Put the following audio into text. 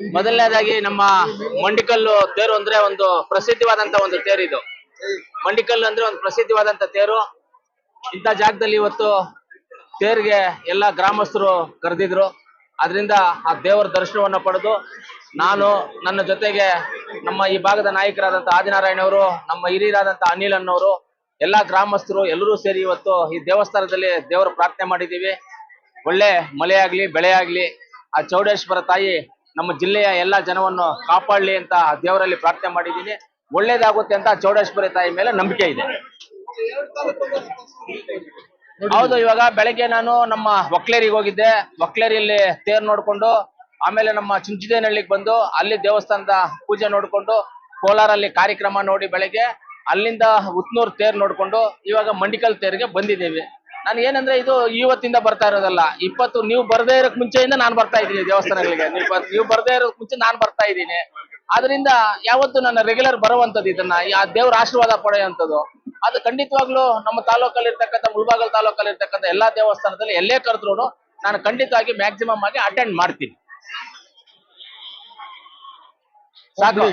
ಮೊದಲನೇದಾಗಿ ನಮ್ಮ ಮಂಡಿಕಲ್ಲು ತೇರು ಅಂದ್ರೆ ಒಂದು ಪ್ರಸಿದ್ಧವಾದಂತ ಒಂದು ತೇರು ಇದು. ಮಂಡಿಕಲ್ಲು ಅಂದ್ರೆ ಒಂದು ಪ್ರಸಿದ್ಧವಾದಂತ ತೇರು. ಇಂಥ ಜಾಗದಲ್ಲಿ ಇವತ್ತು ತೇರಿಗೆ ಎಲ್ಲ ಗ್ರಾಮಸ್ಥರು ಕರೆದಿದ್ರು. ಅದರಿಂದ ಆ ದೇವರ ದರ್ಶನವನ್ನ ಪಡೆದು ನಾನು ನನ್ನ ಜೊತೆಗೆ ನಮ್ಮ ಈ ಭಾಗದ ನಾಯಕರಾದಂತ ಆದಿನಾರಾಯಣ ಅವರು, ನಮ್ಮ ಹಿರಿಯರಾದಂತ ಅನಿಲ್ ಅನ್ನೋರು, ಎಲ್ಲಾ ಗ್ರಾಮಸ್ಥರು ಎಲ್ಲರೂ ಸೇರಿ ಇವತ್ತು ಈ ದೇವಸ್ಥಾನದಲ್ಲಿ ದೇವರ ಪ್ರಾರ್ಥನೆ ಮಾಡಿದ್ದೀವಿ. ಒಳ್ಳೆ ಮಳೆಯಾಗ್ಲಿ, ಬೆಳೆಯಾಗ್ಲಿ, ಆ ಚೌಡೇಶ್ವರ ತಾಯಿ ನಮ್ಮ ಜಿಲ್ಲೆಯ ಎಲ್ಲಾ ಜನವನ್ನು ಕಾಪಾಡ್ಲಿ ಅಂತ ದೇವರಲ್ಲಿ ಪ್ರಾರ್ಥನೆ ಮಾಡಿದ್ದೀನಿ. ಒಳ್ಳೇದಾಗುತ್ತೆ ಅಂತ ಚೌಡೇಶ್ವರಿ ತಾಯಿ ಮೇಲೆ ನಂಬಿಕೆ ಇದೆ. ಹೌದು, ಇವಾಗ ಬೆಳಗ್ಗೆ ನಾನು ನಮ್ಮ ಒಕ್ಲೇರಿಗೆ ಹೋಗಿದ್ದೆ. ಒಕ್ಲೇರಿಯಲ್ಲಿ ತೇರ್ ನೋಡ್ಕೊಂಡು, ಆಮೇಲೆ ನಮ್ಮ ಚುಂಚಿದೇನಹಳ್ಳಿಗೆ ಬಂದು, ಅಲ್ಲಿ ದೇವಸ್ಥಾನದ ಪೂಜೆ ನೋಡ್ಕೊಂಡು, ಕೋಲಾರಲ್ಲಿ ಕಾರ್ಯಕ್ರಮ ನೋಡಿ ಬೆಳಗ್ಗೆ, ಅಲ್ಲಿಂದ ಉತ್ನೂರ್ ತೇರ್ ನೋಡ್ಕೊಂಡು, ಇವಾಗ ಮಂಡಿಕಲ್ ತೇರಿಗೆ ಬಂದಿದ್ದೀವಿ. ನಾನು ಏನಂದ್ರೆ ಇದು ಇವತ್ತಿಂದ ಬರ್ತಾ ಇರೋದಲ್ಲ. ಇಪ್ಪತ್ತು, ನೀವು ಬರದೇ ಇರೋಕ್ ಮುಂಚೆಯಿಂದ ನಾನು ಬರ್ತಾ ಇದ್ದೀನಿ ದೇವಸ್ಥಾನಗಳಿಗೆ. ನೀವು ಬರದೇ ಬರ್ದೇ ಇರೋಕ್ ಮುಂಚೆ ನಾನು ಬರ್ತಾ ಇದ್ದೀನಿ. ಅದರಿಂದ ಯಾವತ್ತು ನನ್ನ ರೆಗ್ಯುಲರ್ ಬರುವಂತದ್ದು ಇದನ್ನ ಆ ದೇವ್ರ ಆಶೀರ್ವಾದ ಪಡೆಯುವಂಥದ್ದು. ಅದು ಖಂಡಿತವಾಗ್ಲೂ ನಮ್ಮ ತಾಲೂಕಲ್ಲಿ ಇರ್ತಕ್ಕಂಥ ಮುಳ್ಬಾಗಲ್ ತಾಲೂಕಲ್ಲಿ ಇರ್ತಕ್ಕಂಥ ಎಲ್ಲಾ ದೇವಸ್ಥಾನದಲ್ಲಿ ಎಲ್ಲೇ ಕರೆದ್ರು ನಾನು ಖಂಡಿತವಾಗಿ ಮ್ಯಾಕ್ಸಿಮಮ್ ಆಗಿ ಅಟೆಂಡ್ ಮಾಡ್ತೀನಿ. ಸಾಕು.